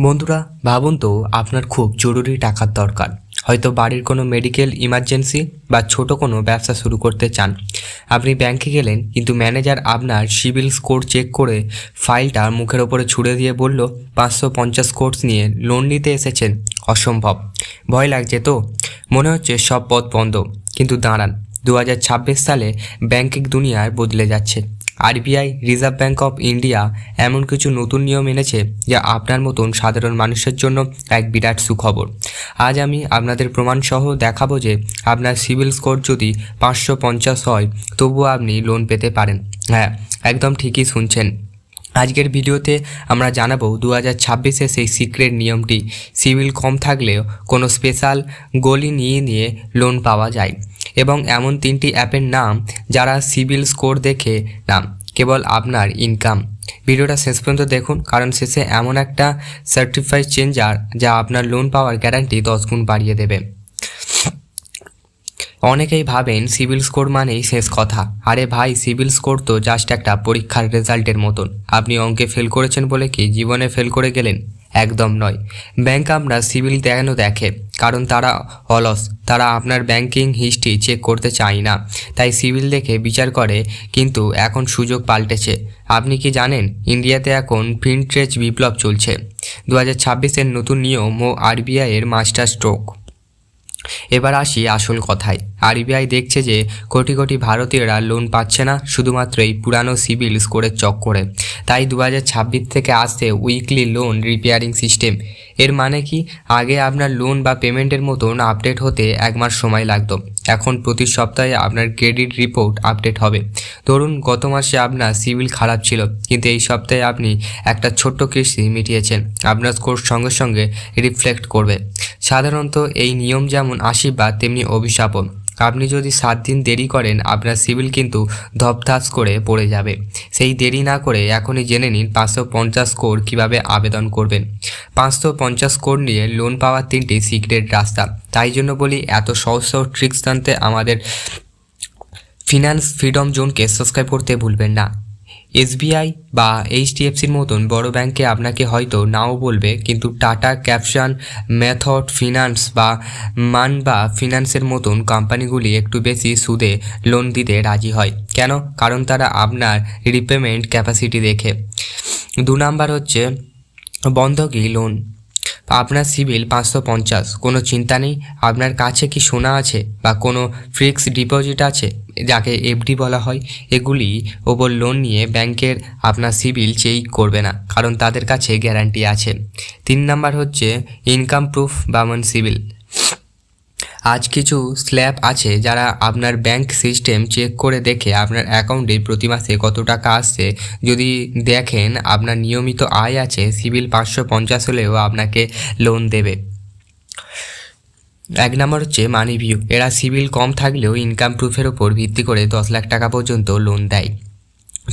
বন্ধুরা, ভাবুন তো, আপনার খুব জরুরি টাকার দরকার। হয়তো বাড়ির কোনো মেডিকেল ইমার্জেন্সি বা ছোট কোনো ব্যবসা শুরু করতে চান। আপনি ব্যাংকে গেলেন, কিন্তু ম্যানেজার আপনার সিভিল স্কোর চেক করে ফাইলটা মুখের ওপরে ছুড়ে দিয়ে বলল, পাঁচশো পঞ্চাশ কোর্স নিয়ে লোন নিতে এসেছেন। অসম্ভব। ভয় লাগছে তো? মনে হচ্ছে সব পথ বন্ধ। কিন্তু দাঁড়ান দু হাজার ছাব্বিশ সালে ব্যাংকিং দুনিয়ায় বদলে যাচ্ছে। RBI, reserve bank of India এমন কিছু নতুন নিয়ম এনেছে যা আপনার মতন সাধারণ মানুষের জন্য এক বিরাট সুখবর। আজ আমি আপনাদের প্রমাণসহ দেখাবো যে আপনার সিভিল স্কোর যদি পাঁচশো পঞ্চাশ হয়, তবুও আপনি লোন পেতে পারেন। হ্যাঁ একদম ঠিকই শুনছেন। আজকের ভিডিওতে আমরা জানাব দু হাজার ছাব্বিশে সেই সিক্রেট নিয়মটি সিভিল কম থাকলেও কোনো স্পেশাল গলি নিয়ে নিয়ে লোন পাওয়া যায়। এবং এমন তিনটি অ্যাপের নাম যারা সিভিল স্কোর দেখে নাম। কেবল আপনার ইনকাম ভিডিওটা শেষ পর্যন্ত দেখুন, কারণ শেষে এমন একটা সার্টিফাইড চেঞ্জার যা আপনার লোন পাওয়ার গ্যারান্টি দশ গুণ বাড়িয়ে দেবে। অনেকেই ভাবেন সিভিল স্কোর মানেই শেষ কথা। আরে ভাই সিভিল স্কোর তো জাস্ট একটা পরীক্ষার রেজাল্টের মতন। আপনি অঙ্কে ফেল করেছেন বলে কি জীবনে ফেল করে গেলেন? একদম নয়। ব্যাংক আমরা সিভিল দেখানো দেখে, কারণ তারা অলস। তারা আপনার ব্যাংকিং হিস্ট্রি চেক করতে চায় না। তাই সিভিল দেখে বিচার করে, কিন্তু এখন সুযোগ পাল্টেছে। আপনি কি জানেন, ইন্ডিয়াতে এখন ফিনট্রেজ বিপ্লব চলছে। দু হাজার ছাব্বিশের নতুন নিয়ম ও আরবিআইয়ের মাস্টার স্ট্রোক। এবার আসি আসল কথায়। আরবিআই দেখছে যে কোটি কোটি ভারতীয়রা লোন পাচ্ছে না, শুধুমাত্র এই পুরানো সিভিল স্কোরের চক্করে। তাই দু হাজার ছাব্বিশ থেকে আসছে উইকলি লোন রিপেয়ারিং সিস্টেম এর মানে কি? আগে আপনার লোন বা পেমেন্টের মতন আপডেট হতে এক মাস সময় লাগতো। এখন প্রতি সপ্তাহে আপনার ক্রেডিট রিপোর্ট আপডেট হবে। ধরুন, গত মাসে আপনার সিভিল খারাপ ছিল, কিন্তু এই সপ্তাহে আপনি একটা ছোট্ট কিস্তি মিটিয়েছেন। আপনার স্কোর সঙ্গে সঙ্গে রিফ্লেক্ট করবে। সাধারণত এই নিয়ম যেমন আশীর্বাদ, তেমনি অভিশাপও। আপনি যদি সাত দিন দেরি করেন, আপনার সিভিল কিন্তু ধপধাস করে পড়ে যাবে। সেই দেরি না করে এখনই জেনে নিন পাঁচশো পঞ্চাশ কোর কীভাবে আবেদন করবেন। পাঁচশো পঞ্চাশ কোর নিয়ে লোন পাওয়ার তিনটি সিক্রেট রাস্তা। তাই জন্য বলি, এত সহজ সহজ ট্রিক্স জানতে আমাদের ফিনান্স ফ্রিডম জোনকে সাবস্ক্রাইব করতে ভুলবেন না। এসবিআই বা এইচডিএফসির মতন বড় ব্যাংকে আপনাকে হয়তো নাও বলবে, কিন্তু টাটা ক্যাপশন, মেথড ফিনান্স বা মান বা ফিনান্সের মতন কোম্পানিগুলি একটু বেশি সুদে লোন দিতে রাজি হয়। কেন? কারণ তারা আপনার রিপেমেন্ট ক্যাপাসিটি দেখে। দু নাম্বার হচ্ছে বন্ধকি লোন। আপনার সিভিল পাঁচশো পঞ্চাশ। কোনো চিন্তা নেই? আপনার কাছে কি সোনা আছে বা কোনো ফিক্সড ডিপোজিট আছে, যাকে এফডি বলা হয়? এগুলি ওপর লোন নিয়ে ব্যাংকের আপনার সিভিল চেক করবে না, কারণ তাদের কাছে গ্যারান্টি আছে। তিন নাম্বার হচ্ছে ইনকাম প্রুফ বা মন সিভিল আজ কিছু স্ল্যাব আছে যারা আপনার ব্যাংক সিস্টেম চেক করে দেখে আপনার অ্যাকাউন্টে প্রতি মাসে কত টাকা আসছে। যদি দেখেন আপনার নিয়মিত আয় আছে, সিভিল পাঁচশো পঞ্চাশ হলেও আপনাকে লোন দেবে। এক নম্বর হচ্ছে মানি ভিউ এরা সিভিল কম থাকলেও ইনকাম প্রুফের ওপর ভিত্তি করে দশ লাখ টাকা পর্যন্ত লোন দেয়।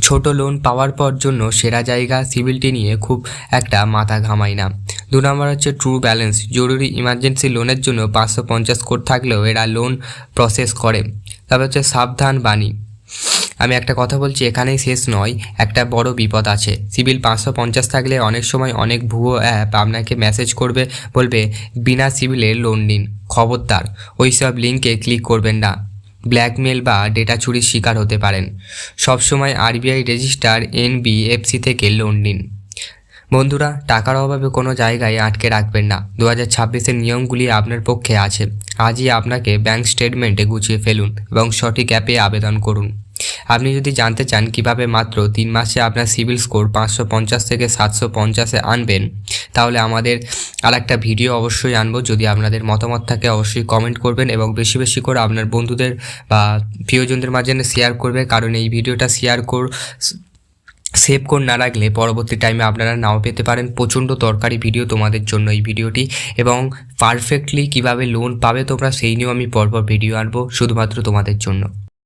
ছোট লোন পাওয়ার পর জন্য সেরা জায়গা সিভিলটি নিয়ে খুব একটা মাথা ঘামাই না। দু নম্বর হচ্ছে ট্রু ব্যালেন্স জরুরি ইমার্জেন্সি লোনের জন্য পাঁচশো পঞ্চাশ কোট থাকলেও এরা লোন প্রসেস করে। তারপর হচ্ছে সাবধান বাণী। আমি একটা কথা বলছি, এখানেই শেষ নয়, একটা বড় বিপদ আছে। সিভিল পাঁচশো পঞ্চাশ থাকলে অনেক সময় অনেক ভুয়ো অ্যাপ আপনাকে মেসেজ করবে, বলবে, বিনা সিভিলে লোন নিন, খবরদার ওই সব লিঙ্কে ক্লিক করবেন না। ব্ল্যাকমেল বা ডেটা চুরির শিকার হতে পারেন। সবসময় আরবিআই রেজিস্টার এনবিএফসি থেকে লোন নিন। বন্ধুরা, টাকার অভাবে কোনো জায়গায় আটকে রাখবেন না। দু হাজার ছাব্বিশের নিয়মগুলি আপনার পক্ষে আছে। আজই আপনাকে ব্যাংক স্টেটমেন্টে গুছিয়ে ফেলুন এবং সঠিক অ্যাপে আবেদন করুন। আপনি যদি জানতে চান কীভাবে মাত্র তিন মাসে আপনার সিভিল স্কোর পাঁচশো পঞ্চাশ থেকে সাতশো পঞ্চাশে আনবেন, তাহলে আমাদের আর একটা ভিডিও অবশ্যই আনব। যদি আপনাদের মতামত থাকে, অবশ্যই কমেন্ট করবেন এবং বেশি বেশি করে আপনার বন্ধুদের বা প্রিয়জনদের মাঝে শেয়ার করবে কারণ এই ভিডিওটা শেয়ার কর সেভ করে না রাখলে পরবর্তী টাইমে আপনারা নাও পেতে পারেন। প্রচণ্ড দরকারি ভিডিও তোমাদের জন্য এই ভিডিওটি এবং পারফেক্টলি কীভাবে লোন পাবে তোমরা, সেই নিয়েও আমি পরপর ভিডিও আনব, শুধুমাত্র তোমাদের জন্য।